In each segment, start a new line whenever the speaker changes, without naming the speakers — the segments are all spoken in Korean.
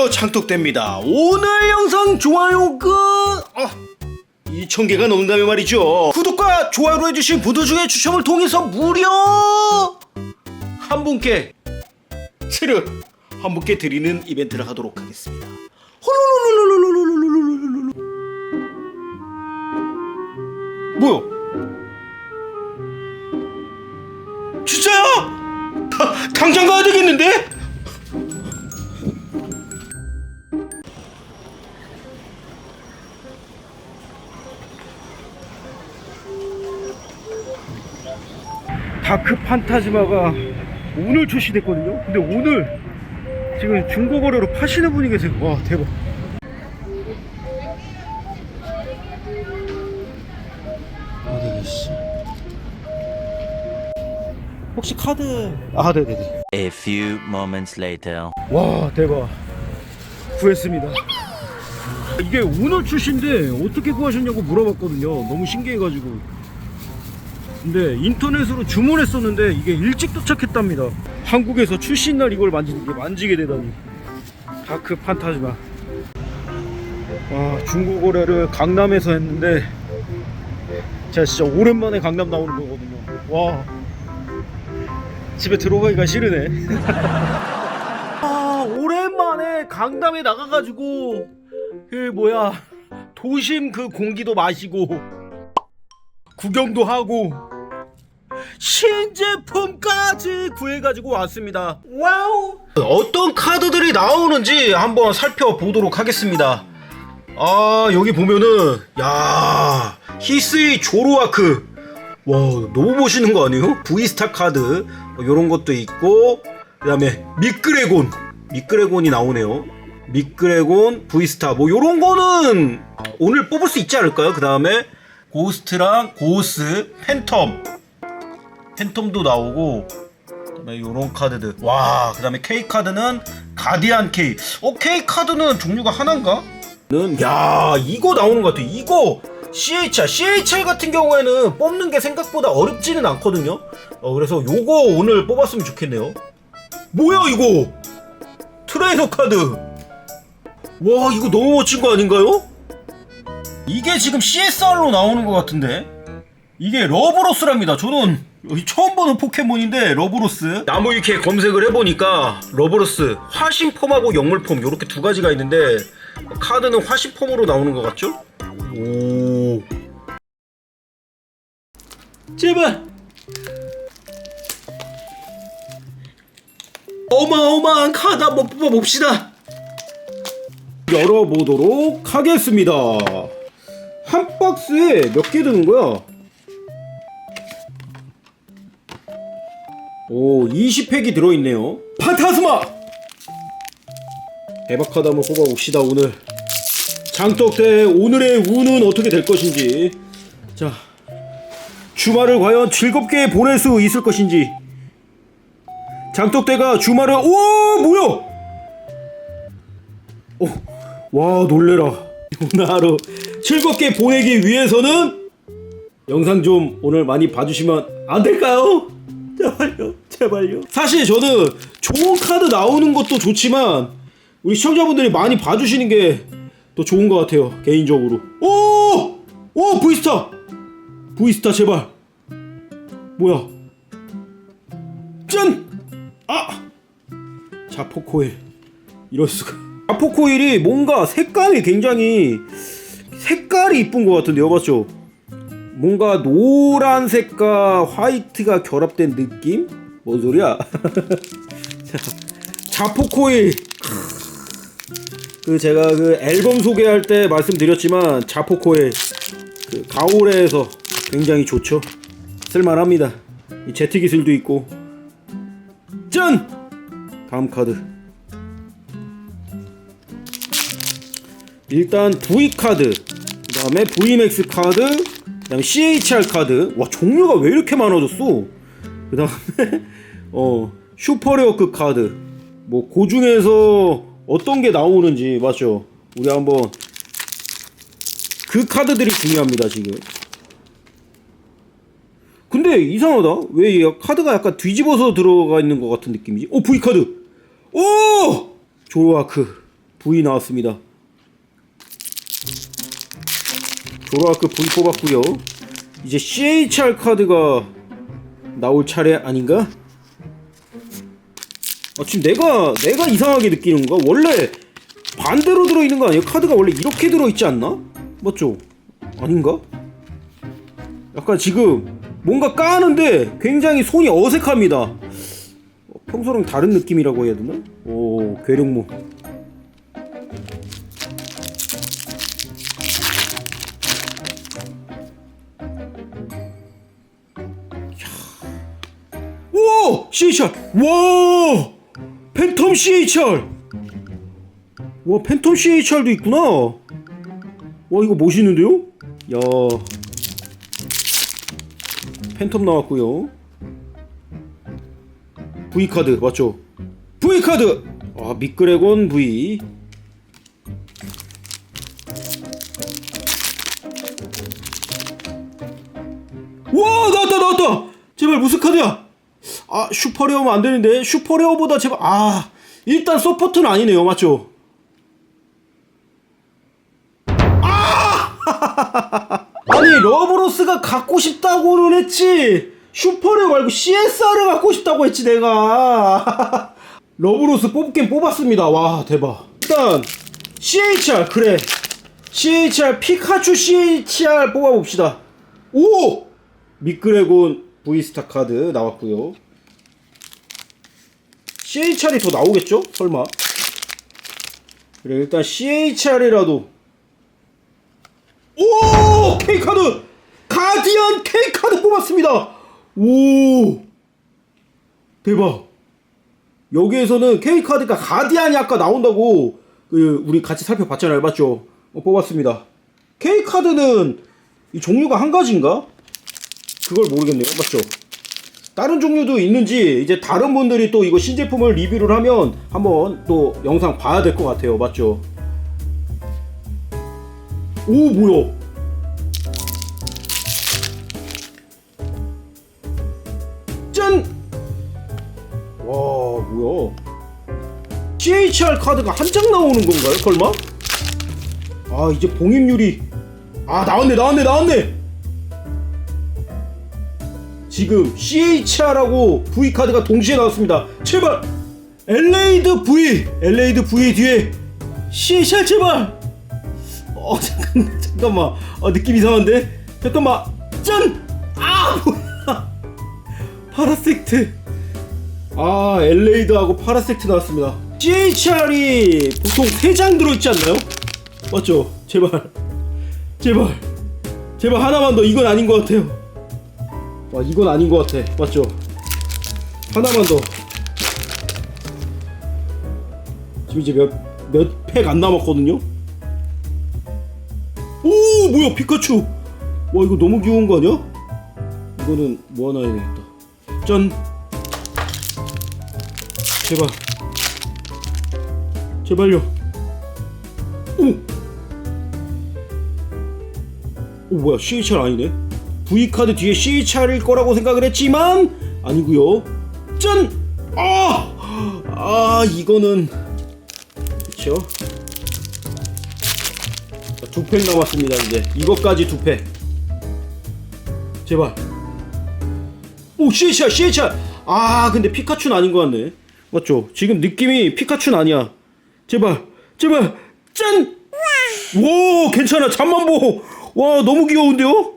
드디어 창독됩니다. 오늘 영상 좋아요가 아, 2,000개가 넘는다면 말이죠. 구독과 좋아요로 해주신 분들 중에 추첨을 통해서 무려 한 분께 치르 한 분께 드리는 이벤트를 하도록 하겠습니다. 뭐야? 진짜야? 당장 가야 되겠는데? 다크 판타지마가 오늘 출시됐거든요. 근데 오늘 지금 중고 거래로 파시는 분이 계세요. 와 대박. 어디 계시? 혹시 카드? 아 네네네.
A few moments later.
와 대박. 구했습니다. 이게 오늘 출시인데 어떻게 구하셨냐고 물어봤거든요. 너무 신기해가지고. 근데 인터넷으로 주문했었는데 이게 일찍 도착했답니다. 한국에서 출시 날 이걸 만지는 게 만지게 되다니. 다크 판타지마. 와 중고 거래를 강남에서 했는데 제가 진짜 오랜만에 강남 나오는 거거든요. 와 집에 들어가기가 싫으네. 아 오랜만에 강남에 나가가지고 그 뭐야 도심 그 공기도 마시고 구경도 하고 신제품까지 구해가지고 왔습니다. 와우. 어떤 카드들이 나오는지 한번 살펴보도록 하겠습니다. 아 여기 보면은 야 히스의 조로아크 와 너무 멋있는 거 아니에요? V스타 카드 뭐 이런 것도 있고 그 다음에 미끄레곤 미끄레곤이 나오네요 미끄레곤 V스타 뭐 이런 거는 오늘 뽑을 수 있지 않을까요? 그 다음에 고스트랑 고스 팬텀 팬텀도 나오고 그다음에 이런 카드들. 와 그다음에 K 카드는 가디안 K. 어 K 카드는 종류가 하나인가? 야 이거 나오는 것 같아. 이거 CHR CHR 같은 경우에는 뽑는 게 생각보다 어렵지는 않거든요. 어 그래서 요거 오늘 뽑았으면 좋겠네요. 뭐야 이거? 트레이너 카드. 와 이거 너무 멋진 거 아닌가요? 이게 지금 CSR로 나오는 것 같은데? 이게 러브로스랍니다. 저는 여기 처음 보는 포켓몬인데 러브로스. 나무 이렇게 검색을 해보니까 러브로스 화신폼하고 영물폼 이렇게 두 가지가 있는데 카드는 화신폼으로 나오는 것 같죠? 오. 제발. 어마어마한 카드 한번 뽑아봅시다. 열어보도록 하겠습니다. 한 박스에 몇 개 드는 거야? 오, 20팩이 들어있네요. 판타스마! 대박 카드 한번 뽑아봅시다, 오늘. 장떡대 오늘의 운은 어떻게 될 것인지. 자, 주말을 과연 즐겁게 보낼 수 있을 것인지. 장떡대가 주말을, 오! 뭐야! 오, 와, 놀래라. 오늘 하루 즐겁게 보내기 위해서는 영상 좀 오늘 많이 봐주시면 안 될까요? 제발요, 제발요. 사실 저는 좋은 카드 나오는 것도 좋지만 우리 시청자분들이 많이 봐주시는 게 더 좋은 것 같아요, 개인적으로. 오! 오, V스타! V스타, 제발. 뭐야? 짠! 아! 자포코일. 이럴 수가. 자포코일이 뭔가 색감이 굉장히 색깔이 이쁜 것 같은데요, 맞죠? 뭔가 노란색과 화이트가 결합된 느낌? 뭔 소리야? 자, 자포코일. 그 제가 그 앨범 소개할 때 말씀드렸지만 자포코일 그 가오레에서 굉장히 좋죠. 쓸만합니다. 이 제트 기술도 있고. 짠! 다음 카드. 일단 V 카드, 그 다음에 VMAX 카드, 그 다음에 CHR 카드. 와 종류가 왜 이렇게 많아졌어? 그 다음에 어 슈퍼레어급 카드. 뭐 그 중에서 어떤 게 나오는지 맞죠? 우리 한번 그 카드들이 중요합니다 지금. 근데 이상하다. 왜 얘가 카드가 약간 뒤집어서 들어가 있는 것 같은 느낌이지? 오 V 카드. 오 조로아크. V 나왔습니다. 조로아크 V 뽑았고요. 이제 CHR 카드가 나올 차례 아닌가? 아, 지금 내가 내가 이상하게 느끼는 거 원래 반대로 들어 있는 거 아니에요? 카드가 원래 이렇게 들어 있지 않나? 맞죠? 아닌가? 약간 지금 뭔가 까는데 굉장히 손이 어색합니다. 어, 평소랑 다른 느낌이라고 해야 되나? 오, 괴력모. 오! CHR! 와! 팬텀 CHR! 와, 팬텀 CHR도 있구나! 와, 이거 멋있는데요? 야. 팬텀 나왔고요. V카드, 맞죠? V카드! 아, 미끄레곤 V. 와, 나왔다, 나왔다! 제발 무슨 카드야? 아 슈퍼레어면 안 되는데 슈퍼레어보다 제발 아 일단 서포트는 아니네요 맞죠? 아! 아니 러브로스가 갖고 싶다고는 했지. 슈퍼레어 말고 CSR을 갖고 싶다고 했지 내가. 러브로스 뽑긴 뽑았습니다. 와 대박. 일단 CHR 그래. CHR 피카츄 CHR 뽑아봅시다. 오 미끄레곤 V스타 카드 나왔고요 CHR이 더 나오겠죠? 설마 그래 일단 CHR이라도 오! K카드! 가디언 K카드 뽑았습니다 오 대박 여기에서는 K카드가 가디안이 아까 나온다고 그 우리 같이 살펴봤잖아요 맞죠? 어, 뽑았습니다 K카드는 이 종류가 한 가지인가? 그걸 모르겠네요. 맞죠? 다른 종류도 있는지 이제 다른 분들이 또 이거 신제품을 리뷰를 하면 한번 또 영상 봐야 될 것 같아요. 맞죠? 오 뭐야? 짠! 와 뭐야? CHR 카드가 한 장 나오는 건가요? 설마? 아 이제 봉입률이 아 나왔네 나왔네 나왔네 지금 CHR하고 V 카드가 동시에 나왔습니다. 제발 엘레이드 V, 엘레이드 V 뒤에 CHR 제발. 어 잠깐 잠깐만, 어, 느낌 이상한데? 잠깐만, 짠! 아 뭐야? 파라섹트. 아 엘레이드하고 파라섹트 나왔습니다. CHR이 보통 3장 들어있지 않나요? 맞죠? 제발, 제발, 제발 하나만 더 이건 아닌 것 같아요. 와 이건 아닌 것 같아. 맞죠? 하나만 더. 지금 이제 몇몇 팩 안 남았거든요? 오 뭐야 피카츄. 와 이거 너무 귀여운 거 아니야? 이거는 뭐 하나 해야겠다. 짠. 제발. 제발요. 오! 오 뭐야 CHR 아니네 V카드 뒤에 CHR일 거라고 생각을 했지만 아니고요. 짠! 아! 아 이거는 그쵸? 두팩 남았습니다 이제. 이것까지 두 팩 제발. 오 CHR CHR 아 근데 피카츄는 아닌 것 같네. 맞죠? 지금 느낌이 피카츄는 아니야. 제발 제발. 짠! 와! 괜찮아. 잠만 보 와 너무 귀여운데요?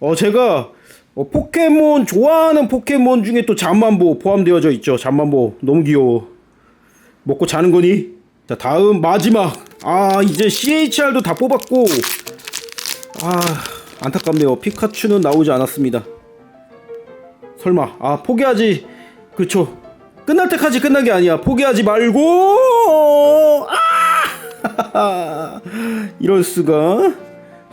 어 제가 어, 포켓몬 좋아하는 포켓몬 중에 또 잠만보 포함되어져 있죠. 잠만보 너무 귀여워. 먹고 자는 거니? 자 다음 마지막. 아 이제 CHR도 다 뽑았고 아 안타깝네요. 피카츄는 나오지 않았습니다. 설마 아 포기하지 그쵸 끝날 때까지 끝난 게 아니야. 포기하지 말고 아 이럴 수가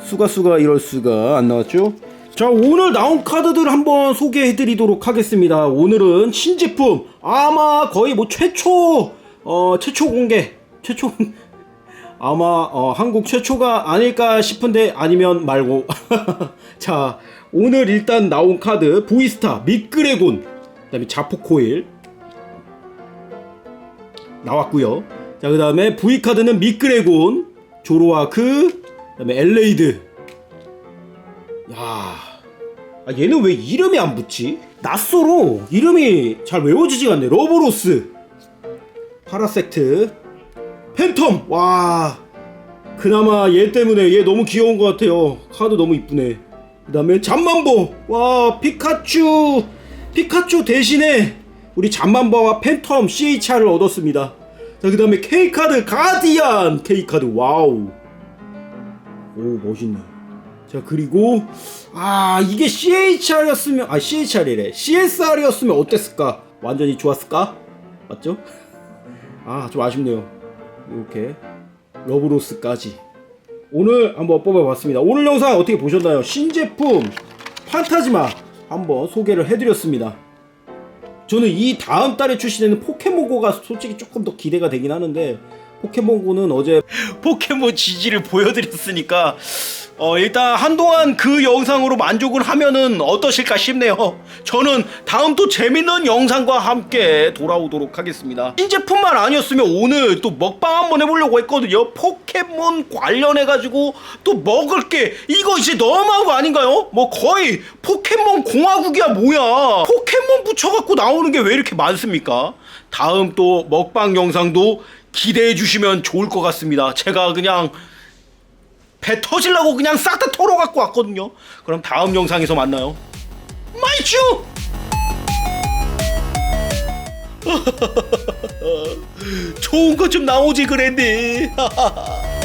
수가 수가 이럴 수가 안 나왔죠? 자 오늘 나온 카드들 한번 소개해 드리도록 하겠습니다. 오늘은 신제품 아마 거의 뭐 최초 어 최초 공개 최초 아마 어, 한국 최초가 아닐까 싶은데 아니면 말고 자 오늘 일단 나온 카드 보이스타 미끄레곤 그 다음에 자포코일 나왔고요. 자, 그 다음에 V카드는 미끄레곤, 조로아크, 그 다음에 엘레이드. 야, 아, 얘는 왜 이름이 안 붙지? 낯설어. 이름이 잘 외워지지가 않네. 러브로스, 파라섹트, 팬텀. 와, 그나마 얘 때문에 얘 너무 귀여운 것 같아요. 카드 너무 이쁘네. 그 다음에 잠만보. 와, 피카츄. 피카츄 대신에 우리 잠만보와 팬텀 CHR을 얻었습니다. 자, 그 다음에 K카드 가디안. K카드 와우. 오, 멋있네. 자, 그리고, 아, 이게 CHR이었으면, 아, CHR이래. CSR이었으면 어땠을까? 완전히 좋았을까? 맞죠? 아, 좀 아쉽네요. 이렇게. 러브로스까지. 오늘 한번 뽑아봤습니다. 오늘 영상 어떻게 보셨나요? 신제품 판타지마 한번 소개를 해드렸습니다. 저는 이 다음 달에 출시되는 포켓몬고가 솔직히 조금 더 기대가 되긴 하는데 포켓몬고는 어제 포켓몬 지지를 보여드렸으니까 어, 일단 한동안 그 영상으로 만족을 하면은 어떠실까 싶네요. 저는 다음 또 재밌는 영상과 함께 돌아오도록 하겠습니다. 신제품만 아니었으면 오늘 또 먹방 한번 해보려고 했거든요. 포켓몬 관련해가지고 또 먹을 게 이거 이제 너무한 거 아닌가요? 뭐 거의 포켓몬 공화국이야 뭐야. 포켓몬 붙여갖고 나오는 게 왜 이렇게 많습니까? 다음 또 먹방 영상도 기대해 주시면 좋을 것 같습니다. 제가 그냥 배 터질라고 그냥 싹 다 털어 갖고 왔거든요. 그럼 다음 영상에서 만나요. 마이쭈! 좋은 것좀 나오지 그랬니?